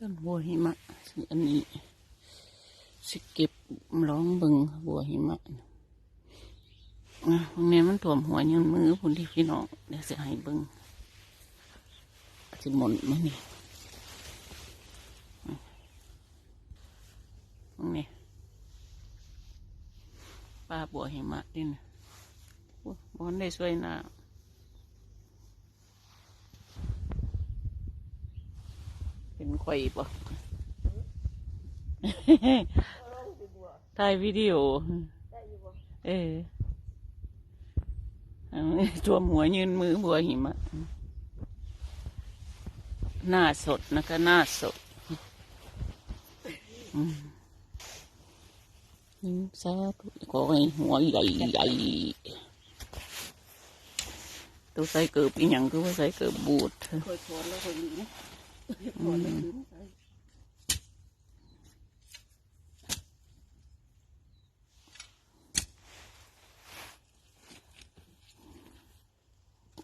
ต้นบัวหิมะอันนี้สิเก็บร้องเบิงบัวหิมะอะตรงนี้มันถ่วมหัวยืนมือพุ่นที่พี่น้องเดี๋ยวจะให้เบิงจะหมุนมานี่ตรงนี้ปลาบัวหิมะนี่นะโอ้ยบอนได้สวยนา เป็ นไข่ปะถ่ายวิดีโอ เออเอาตัวหัวยืนมือบัวหิมะ หน้าสดนะคะหน้าสดอืมยิ้มซาธุขอให้หัวใหญ่ใหญ่ตัวใส่เกิบอีหยังคือว่าใส่เกิบบูดคอยถอนแล้วคอยลืม ถอนแล้วลืมใส่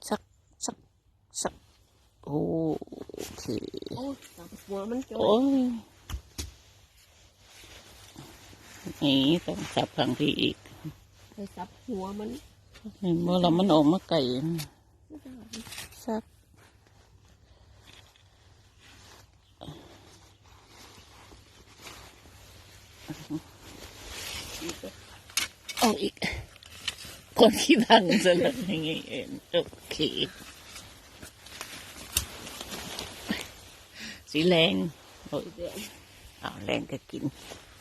สักสักสักโอเคโอ้ยจับหัวมันจโอ้ยนี่ต้องจับทางที่อีกไปจับหัวมันเมื่อเรามันออกมาไก่สัก เอาอีก คนขี้ดังจะเลยยังไงเองโอเค สีแรงโอ้ยเดี๋ยวเอาแรงก็กิน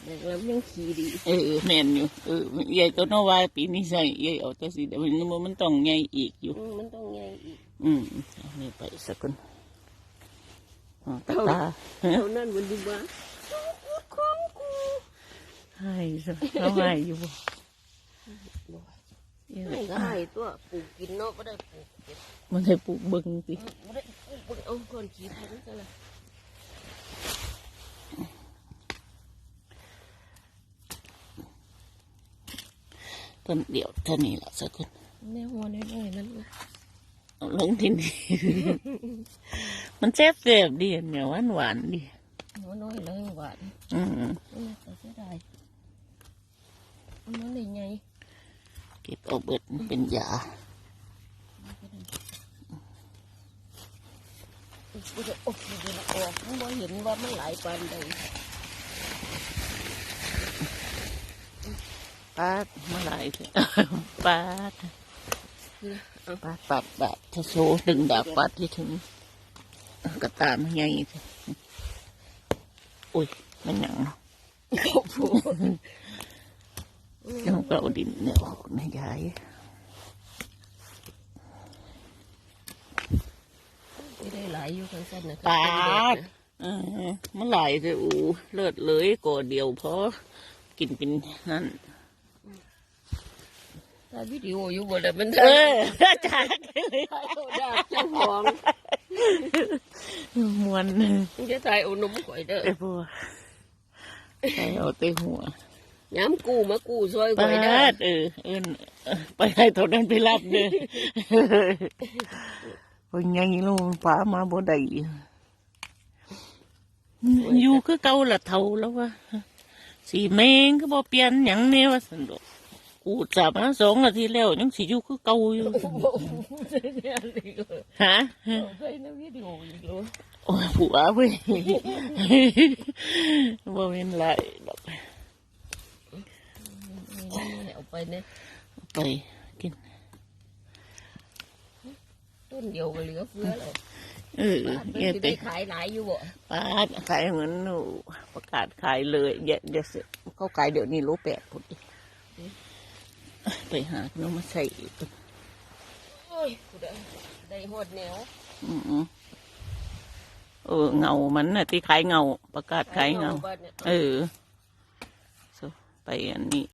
เดี๋ยวแล้วยังขี่ดี เออแม่นอยู่ เออใหญ่ตัวน้อยว่าปีนี้ใส่ใหญ่เอาแต่สีเดี๋ยวมันมันต้องใหญ่อีกอยู่อืมมันต้องไงอีก อืมเอานี่ไปสักคนอ๋อตาตาเท่านั้นมันดีว่าของกูให้ซะเขาให้อยู่บ่เอ้ย ไม่ก็ให้ตัวปลูกกินเนาะก็ได้ปลูกเก็บมันให้ปลูกเบิ่งสิไม่ได้ปลูกเบิ่งเอาก่อนขี่พันซะละต้นเดียวเท่านี้ละสักคนแม่หัวน้อยๆนั่นนะเอาลงที่นี่ มันแซ่บแซ่บๆดีเหนียวหวานหวานๆดีหัวน้อยเลยหวาน อืมนี่นะแต่เสียดายเอามันได้ไง เก็บเอาเบิดมันเป็นยากูจะอกดีๆละออกมันบ่เห็นว่ามันหลายปานใดปาดมื่อไหร่สิปาดคือเอาปาดปาดปาดถ้าโซดึงดาบปาดที่ถึงกระตามนใหญ่สิอุ้ยมันหยังเนาะข้าวโพด ยังเปล่าดินเนี่ยออกในะยายไม่ได้หลายอยู่ข้างสั้นนะปาดเออมันไหลายจะอูเลิศเลยก่อเดียวพอกินเป็นนั่นถ้าวิดีโออยู่บนนั้นมันเอได้อจากเลยถ่ายเอาดาบเจ้าของมวนมันจะถ่ายเอานมข่อยเด้อไอ้พวกใส่เอาเตะหัว ย้ำกูมากูซอยปาข่อยเด้อดเออเอินไปให้เท่านั้นไปรับเด้อพอไงลูกป้ามาบ่ได้อยู่คือเก่าละเท่าแล้ววะสีแมงก็บ่เปลี่ยนหยังแน่ว่าสันดอกกูจับมาสองอาทิตย์แล้วยังสิอยู่คือเก่าอยู่ฮะใส่ในวิดีโออีกแล้ว โอ้ยผัวเว้ย บ่เป็นไรดอก เอา ไปเนี่ยไปกินต้นเดียวก็เหลือเฟือเลยเออมันเงี้ยจะไปได้ขายหลายอยู่บ่ป้าดขายเหมือนหนูประกาศขายเลยเดี๋ยวเดี๋ยวสิเขาขายเดี๋ยวนี้รู้แปดพอดีไปหาขนมมาใส่อีกโอ้ยกูได้ได้หดแนวอืมเออเงามันน่ะที่ขายเงาประกาศขายเงาบ้านเนี่ยเออ so, ไปอันนี้